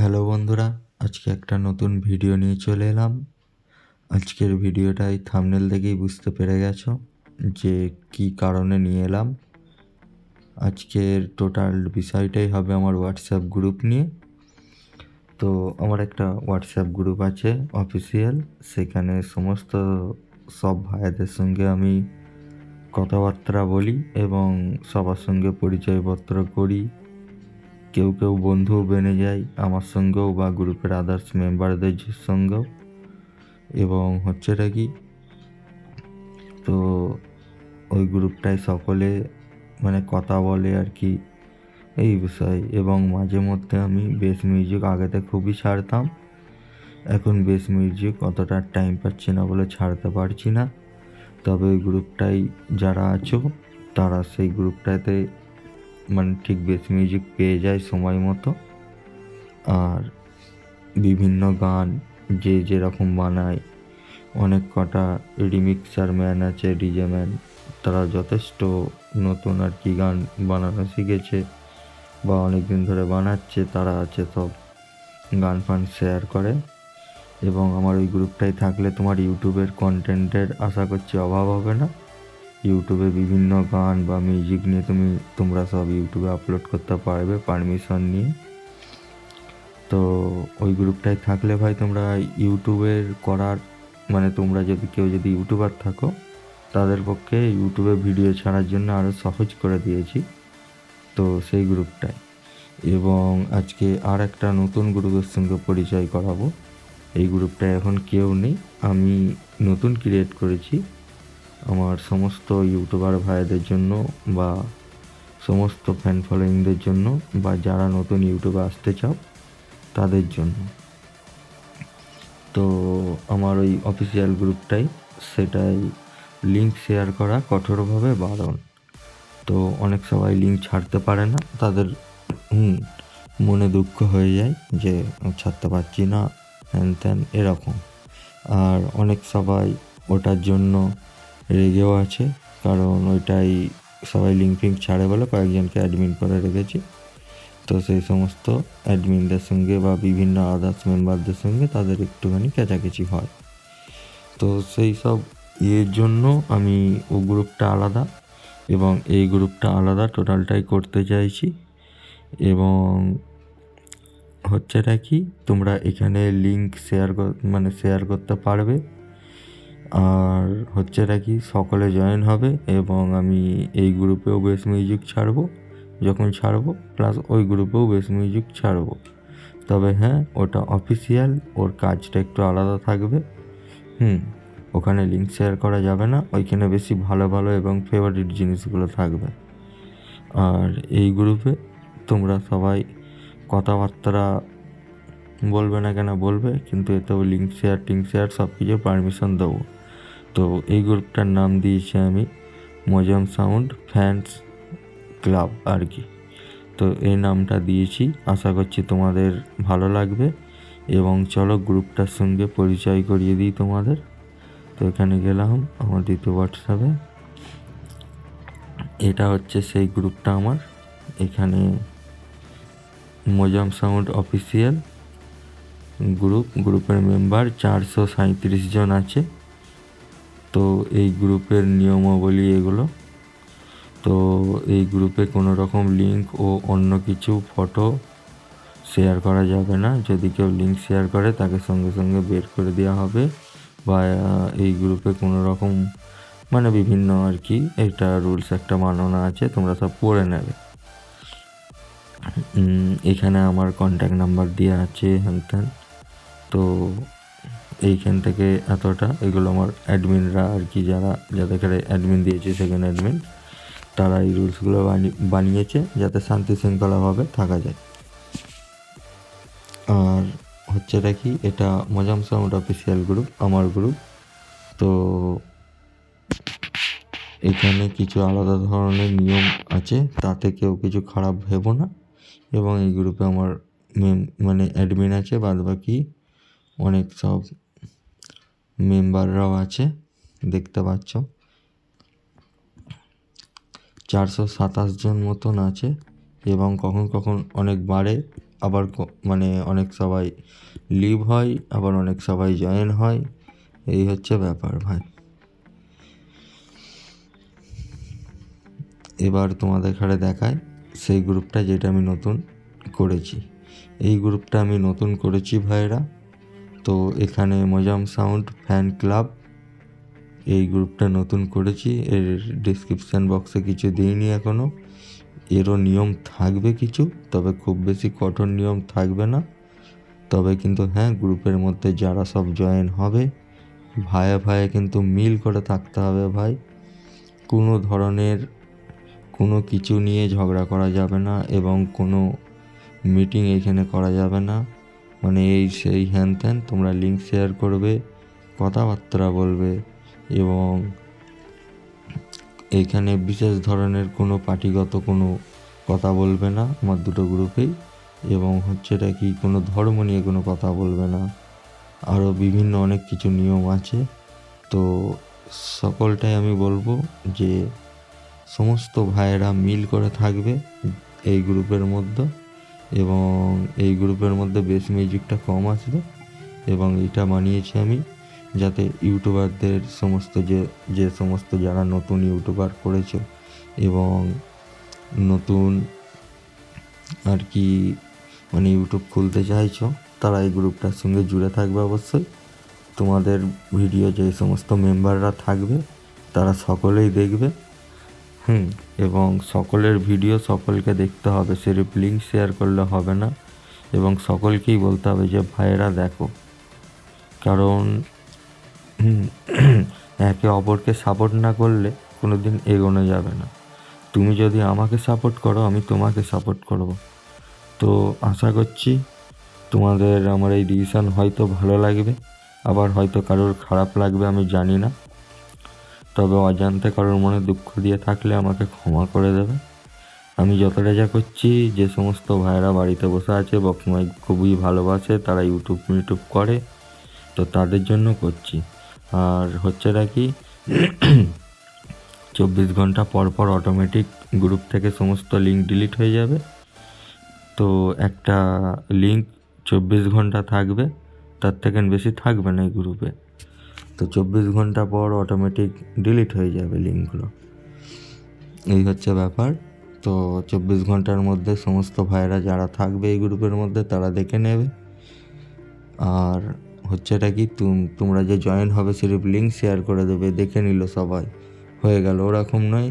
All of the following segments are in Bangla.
হ্যালো বন্ধুরা, আজকে একটা নতুন ভিডিও নিয়ে চলে এলাম। আজকের ভিডিওটাই থামনেল দেখেই বুঝতে পেরে গেছো যে কি কারণে নিয়ে এলাম। আজকের টোটাল বিষয়টাই হবে আমার হোয়াটসঅ্যাপ গ্রুপ নিয়ে। তো আমার একটা হোয়াটসঅ্যাপ গ্রুপ আছে, অফিসিয়াল। সেখানে সমস্ত সব ভাইদের সঙ্গে আমি কথাবার্তা বলি এবং সবার সঙ্গে পরিচয়পত্র করি। কেউ কেউ বন্ধুও বেনে যায়, আমার সঙ্গেও বা গ্রুপের আদার্স মেম্বারদের সঙ্গেও। এবং হচ্ছেটা কি? তো ওই গ্রুপটায় সকলে মানে কথা বলে আর কি এই বিষয়। এবং মাঝে মধ্যে আমি বেস মিউজিক আগেতে খুবই ছাড়তাম, এখন বেস মিউজিক অতটা টাইম পাচ্ছি না বলে ছাড়তে পারছি না। তবে ওই গ্রুপটাই যারা আছো, তারা সেই গ্রুপটাতে মানে ঠিক বেস মিউজিক পেয়ে যায় সময় মতো। আর বিভিন্ন গান যে যেরকম বানায়, অনেক কটা রিমিক্সার ম্যান আছে ডিজে ম্যান তারা যথেষ্ট নতুন আর কি গান বানানো শিখেছে বা অনেক দিন ধরে বানাচ্ছে, তারা আছে সব গান ফান শেয়ার করে। এবং আমার ওই গ্রুপটাই থাকলে তোমার ইউটিউবের কন্টেন্টের আশা করছি অভাব হবে না। ইউটিউবে বিভিন্ন গান বা মিউজিক নিয়ে তুমি, তোমরা সব ইউটিউবে আপলোড করতে পারবে পারমিশন নিয়ে। তো ওই গ্রুপটায় থাকলে ভাই তোমরা ইউটিউবের করার মানে তোমরা যদি কেউ যদি ইউটিউবার থাকো, তাদের পক্ষে ইউটিউবে ভিডিও ছাড়ার জন্য আরও সহজ করে দিয়েছি। তো সেই গ্রুপটায়। এবং আজকে আর একটা নতুন গ্রুপের সঙ্গে পরিচয় করাবো। এই গ্রুপটায় এখন কেউ নেই। আমি নতুন ক্রিয়েট করেছি। আমার সমস্ত ইউটিউবার ভাইদের জন্য বা সমস্ত ফ্যান ফলোয়িংদের জন্য বা যারা নতুন ইউটিউবে আসতে চাও, তাদের জন্য। তো আমার ওই অফিসিয়াল গ্রুপটাই সেটাই লিঙ্ক শেয়ার করা কঠোরভাবে বারণ। তো অনেক সবাই লিঙ্ক ছাড়তে পারে না, তাদের মনে দুঃখ হয়ে যায় যে ছাড়তে পারছি না হ্যান ত্যান এরকম। আর অনেক সবাই ওটার জন্য রেগেও আছে। কারণ ওইটাই সবাই লিঙ্ক ফিঙ্ক ছাড়ে বলে কয়েকজনকে অ্যাডমিন করে রেখেছি। তো সেই সমস্ত অ্যাডমিনদের সঙ্গে বা বিভিন্ন আদার্স মেম্বারদের সঙ্গে তাদের একটুখানি কেচাকেচি হয়। তো সেই সব ইয়ের জন্য আমি ও গ্রুপটা আলাদা এবং এই গ্রুপটা আলাদা টোটালটাই করতে চাইছি। এবং হচ্ছেটা কি, তোমরা এখানে লিঙ্ক শেয়ার মানে শেয়ার করতে পারবে। আর হচ্ছেটা কি সকলে জয়েন হবে এবং আমি এই গ্রুপেও বেস মিউজিক ছাড়বো। যখন ছাড়বো প্লাস ওই গ্রুপেও বেস মিউজিক ছাড়বো। তবে হ্যাঁ ওটা অফিসিয়াল ওর কাজটা একটু আলাদা থাকবে। হুম, ওখানে লিঙ্ক শেয়ার করা যাবে না। ওইখানে বেশি ভালো ভালো এবং ফেভারিট জিনিসগুলো থাকবে। আর এই গ্রুপে তোমরা সবাই কথাবার্তা বলবে না কেন বলবে, কিন্তু এতেও লিঙ্ক শেয়ার টিঙ্ক শেয়ার সব কিছু পারমিশন দেবো। তো এই গ্রুপটার নাম দিয়েছি আমি মজম সাউন্ড ফ্যান্স ক্লাব আর কি। তো এই নামটা দিয়েছি, আশা করছি তোমাদের ভালো লাগবে এবং চলো গ্রুপটার সঙ্গে পরিচয় করিয়ে দিই তোমাদের। তো এখানে গেলাম আমার দ্বিতীয় হোয়াটসঅ্যাপে। এটা হচ্ছে সেই গ্রুপটা আমার। এখানে মোজাম সাউন্ড অফিসিয়াল গ্রুপ, গ্রুপের মেম্বার চারশো সাঁত্রিশ জন আছে। তো এই গ্রুপের নিয়মাবলী এগুলো। তো এই গ্রুপে কোনো রকম লিঙ্ক ও অন্য কিছু ফটো শেয়ার করা যাবে না। যদি কেউ লিঙ্ক শেয়ার করে, তাকে সঙ্গে সঙ্গে বের করে দেওয়া হবে বা এই গ্রুপে কোনো রকম মানে বিভিন্ন আর কি একটা রুলস একটা মাননা আছে, তোমরা সব পড়ে নেবে। এখানে আমার কন্ট্যাক্ট নাম্বার দেওয়া আছে, হ্যান তো এইখান থেকে এতটা, এগুলো আমার অ্যাডমিনরা আর কি যারা যাদেরকে অ্যাডমিন দিয়েছে সেখানে অ্যাডমিন তারা এই রুলসগুলো বানিয়েছে যাতে শান্তি শৃঙ্খলাভাবে থাকা যায়। আর হচ্ছে কি, এটা মজাম সাউন্ড অফিসিয়াল গ্রুপ আমার গ্রুপ তো এখানে কিছু আলাদা ধরনের নিয়ম আছে, তাতে কেউ কিছু খারাপ ভেবো না। এবং এই গ্রুপে আমার মানে অ্যাডমিন আছে বাদ বাকি অনেক সব মেম্বাররাও আছে, দেখতে পাচ্ছ। চারশো সাতাশ জন মতন আছে এবং কখন কখন অনেক বাড়ে, আবার মানে অনেক সবাই লিভ হয়, আবার অনেক সবাই জয়েন হয়। এই হচ্ছে ব্যাপার ভাই। এবার তোমাদের ঘরে দেখায় সেই গ্রুপটা যেটা আমি নতুন করেছি। এই গ্রুপটা আমি নতুন করেছি ভাইরা। তো এখানে মজাম সাউন্ড ফ্যান ক্লাব, এই গ্রুপটা নতুন করেছি। এর ডিসক্রিপশান বক্সে কিছু দিইনি এখনও এরও নিয়ম থাকবে কিছু, তবে খুব বেশি কঠোর নিয়ম থাকবে না। তবে কিন্তু হ্যাঁ গ্রুপের মধ্যে যারা সব জয়েন হবে, ভাইয়ে ভাইয়ে কিন্তু মিল করে থাকতে হবে ভাই। কোনো ধরনের কোনো কিছু নিয়ে ঝগড়া করা যাবে না এবং কোনো মিটিং এখানে করা যাবে না। মানে এই সেই হ্যান ত্যান তোমরা লিঙ্ক শেয়ার করবে, কথাবার্তা বলবে এবং এখানে বিশেষ ধরনের কোনো পার্টিগত কোনো কথা বলবে না আমার দুটো গ্রুপেই এবং হচ্ছে এটা কি কোনো ধর্ম নিয়ে কোনো কথা বলবে না। আরও বিভিন্ন অনেক কিছু নিয়ম আছে। তো সকলটাই আমি বলব যে সমস্ত ভাইয়েরা মিল করে থাকবে এই গ্রুপের মধ্যে। এবং এই গ্রুপের মধ্যে বেস মিউজিকটা কম আসবে এবং এটা বানিয়েছি আমি যাতে ইউটিউবারদের সমস্ত যে যে সমস্ত যারা নতুন ইউটিউবার করেছে এবং নতুন আর কি মানে ইউটিউব খুলতে চাইছো, তারা এই গ্রুপটার সঙ্গে জুড়ে থাকবে অবশ্যই। তোমাদের ভিডিও যে সমস্ত মেম্বাররা থাকবে, তারা সকলেই দেখবে। হুম। এবং সকলের ভিডিও সকলকে দেখতে হবে, সেরফ লিঙ্ক শেয়ার করলে হবে না। এবং সকলকেই বলতে হবে যে, ভাইয়েরা, দেখো। কারণ একে অপরকে সাপোর্ট না করলে কোনো দিন এগোনো যাবে না। তুমি যদি আমাকে সাপোর্ট করো, আমি তোমাকে সাপোর্ট করব। তো আশা করছি তোমাদের আমার এই ডিসিশান হয়তো ভালো লাগবে। আবার হয়তো কারোর খারাপ লাগবে, আমি জানি না। তবে অজান্তে কারোর মনে দুঃখ দিয়ে থাকলে আমাকে ক্ষমা করে দেবে। আমি যতটা যা করছি, যে সমস্ত ভাইয়েরা বাড়িতে বসে আছে বকমাই খুবই ভালোবাসে, তারা ইউটিউব ইউটিউব করে, তো তাদের জন্য করছি। আর হচ্ছে কি, চব্বিশ ঘণ্টা পর পর অটোমেটিক গ্রুপ থেকে সমস্ত লিঙ্ক ডিলিট হয়ে যাবে। তো একটা লিঙ্ক চব্বিশ ঘণ্টা থাকবে, তার থেকে বেশি থাকবে না এই গ্রুপে তো চব্বিশ ঘণ্টা পর অটোমেটিক ডিলিট হয়ে যাবে লিঙ্কগুলো এই হচ্ছে ব্যাপার। তো চব্বিশ ঘণ্টার মধ্যে সমস্ত ভাইয়েরা যারা থাকবে এই গ্রুপের মধ্যে, তারা দেখে নেবে। আর হচ্ছে এটা কি, তুম- তোমরা যে জয়েন হবে সিরিফ লিঙ্ক শেয়ার করে দেবে, দেখে নিল সবাই। হয়ে গেল, ওরকম নয়।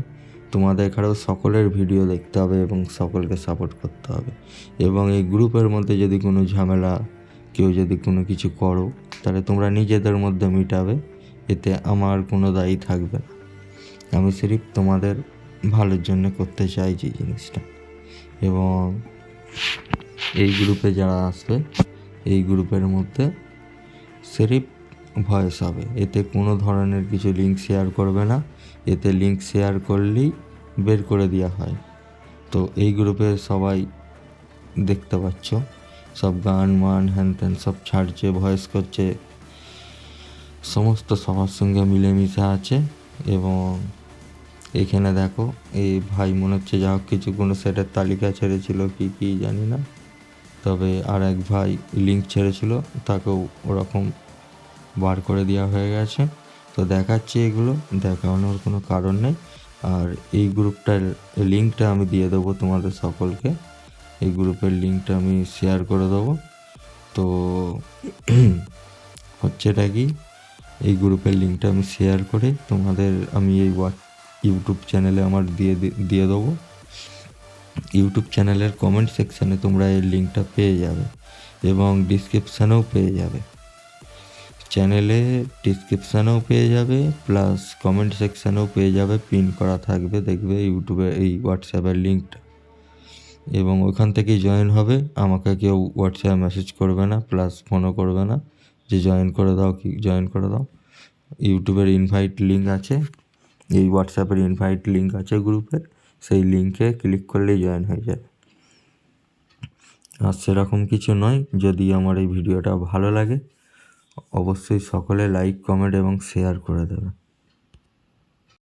তোমাদের এখানেও সকলের ভিডিও দেখতে হবে এবং সকলকে সাপোর্ট করতে হবে। এবং এই গ্রুপের মধ্যে যদি কোনো ঝামেলা, কেউ যদি কোনো কিছু করো তাহলে তোমরা নিজেদের মধ্যে মিটাবে, এতে আমার কোনো দায়ী থাকবে না। আমি সিরিফ তোমাদের ভালোর জন্য করতে চাইছি জিনিসটা। এবং এই গ্রুপে যারা আসবে, এই গ্রুপের মধ্যে সিরিফ ভয়েস হবে। এতে কোনো ধরনের কিছু লিঙ্ক শেয়ার করবে না। এতে লিঙ্ক শেয়ার করলেই বের করে দেওয়া হয়। তো এই গ্রুপে সবাই দেখতে পাচ্ছ। সব গান, মান, হ্যান ত্যান সব ছাড়ছে, ভয়েস করছে। সমস্ত সবার সঙ্গে মিলেমিশে আছে এবং এখানে দেখো, এই ভাই মনে হচ্ছে যা হোক কিছু কোনো সেটের তালিকা ছেড়েছিল কি কি জানি না। তবে আর এক ভাই লিঙ্ক ছেড়েছিল, তাকেও ওরকম বার করে দেওয়া হয়ে গেছে। তো দেখাচ্ছি এগুলো, দেখানোর কোনো কারণ নেই। আর এই গ্রুপটার লিঙ্কটা আমি দিয়ে দেবো তোমাদের সকলকে। এই গ্রুপের লিঙ্কটা আমি শেয়ার করে দেবো। তো হচ্ছে এটা কি? এই গ্রুপের লিঙ্কটা আমি শেয়ার করে তোমাদের আমি এই ইউটিউব চ্যানেলে আমার দিয়ে দিয়ে দেবো। ইউটিউব চ্যানেলের কমেন্ট সেকশানে তোমরা এই লিঙ্কটা পেয়ে যাবে এবং ডিসক্রিপশানেও পেয়ে যাবে। চ্যানেলে ডিসক্রিপশানেও পেয়ে যাবে প্লাস কমেন্ট সেকশানেও পেয়ে যাবে পিন করা থাকবে, দেখবে ইউটিউবে এই হোয়াটসঅ্যাপের লিঙ্কটা। এবং ওখান থেকেই জয়েন হবে। আমাকে কেউ হোয়াটসঅ্যাপ মেসেজ করবে না প্লাস ফোনও করবে না। যে জয়েন করে দাও কি জয়েন করে দাও। ইউটিউবের ইনভাইট লিঙ্ক আছে। এই হোয়াটসঅ্যাপের ইনভাইট লিঙ্ক আছে গ্রুপের সেই লিঙ্কে ক্লিক করলেই জয়েন হয়ে যাবে আর সেরকম কিছু নয়, যদি আমার এই ভিডিওটা ভালো লাগে, অবশ্যই সকলে লাইক কমেন্ট এবং শেয়ার করে দেবে।